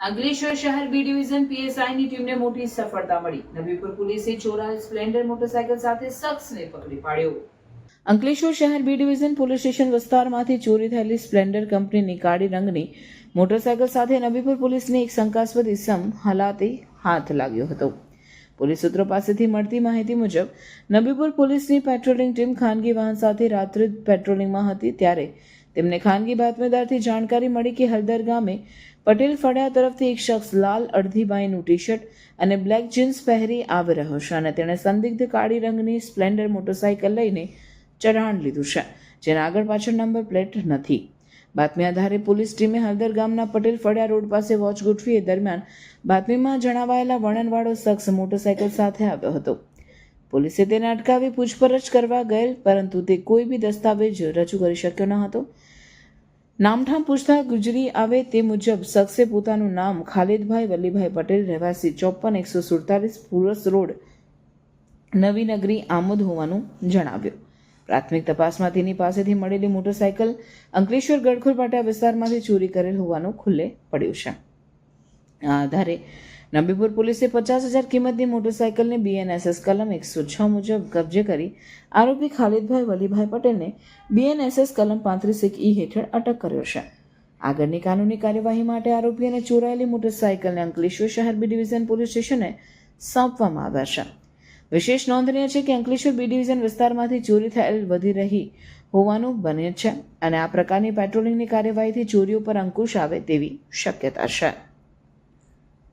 અંકલેશ્વર શહેર B division પીએસઆઈની ટીમને મોટી સફળતા મળી. નબીપુર પોલીસે ચોરાયેલ સ્પ્લેન્ડર મોટરસાયકલ સાથે શખ્સને પકડી પાડ્યો. અંકલેશ્વર શહેર બી ડિવિઝન પોલીસ સ્ટેશન વિસ્તારમાંથી ચોરી થયેલી સ્પ્લેન્ડર કંપનીની કાળી રંગની મોટરસાયકલ સાથે નબીપુર પોલીસને એક શંકાસ્પદ ઇસમ હાલાતે હાથ લાગ્યો હતો. પોલીસ સૂત્રો પાસેથી મળતી માહિતી મુજબ, નબીપુર પોલીસની પેટ્રોલિંગ ટીમ ખાનગી વાહન સાથે રાત્રે પેટ્રોલિંગમાં હતી ત્યારે તેમને ખાનગી બાતમીદારથી જાણકારી મળી કે હલદર ગામે પટેલ ફળિયા તરફથી એક શખ્સ લાલ અડધી બાઈનું ટી શર્ટ અને બ્લેક જીન્સ પહેરી આવી રહ્યો છે અને તેણે સંદિગ્ધ કાળી રંગની સ્પ્લેન્ડર મોટરસાયકલ લઈને ચઢાણ લીધું છે, જેના આગળ પાછળ નંબર પ્લેટ નથી. બાતમી આધારે પોલીસ ટીમે હળદર ગામના પટેલ ફળિયા રોડ પાસે વોચ ગોઠવી દરમિયાન બાતમીમાં જણાવાયેલા વર્ણનવાળો શખ્સ મોટરસાયકલ સાથે આવ્યો હતો. પોલીસે તેને અટકાવી પૂછપરછ કરવા ગયેલ, પરંતુ તે કોઈ બી દસ્તાવેજ રજૂ કરી શક્યો ન હતો. નામઠામ પૂછતા ગુજરી આવે તે મુજબ શખ્સે પોતાનું નામ ખાલિદભાઈ વલ્લીભાઈ પટેલ રહેવાસી ચોપન એકસો સુડતાલીસ પુરસ રોડ નવીનગરી આમોદ હોવાનું જણાવ્યું. પ્રાથમિક તપાસમાં તેની પાસેથી મળેલી મોટરસાયકલ અંકલેશ્વર ગડખોર પાટા વિસ્તારમાંથી ચોરી કરેલ હોવાનું ખુલ્લે પડ્યું છે. આ આધારે નબીપુર પોલીસે પચાસ હજાર કિંમતની મોટરસાયકલને બીએનએસએસ કલમ એકસો છ મુજબ કબજે કરી આરોપી ખાલિદભાઈ વલીભાઈ પટેલને બીએનએસએસ કલમ પાંત્રીસ એક ઈ હેઠળ અટક કર્યો છે. આગળની કાનૂની કાર્યવાહી માટે આરોપી અને ચોરાયેલી મોટરસાયકલને અંકલેશ્વર શહેર બી ડિવિઝન પોલીસ સ્ટેશને સોંપવામાં આવ્યા છે. વિશેષ નોંધનીય છે કે અંકલેશ્વર બી ડિવિઝન વિસ્તારમાંથી ચોરી થયેલ વધી રહી હોવાનું બને છે અને આ પ્રકારની પેટ્રોલિંગની કાર્યવાહીથી ચોરીઓ પર અંકુશ આવે તેવી શક્યતા છે.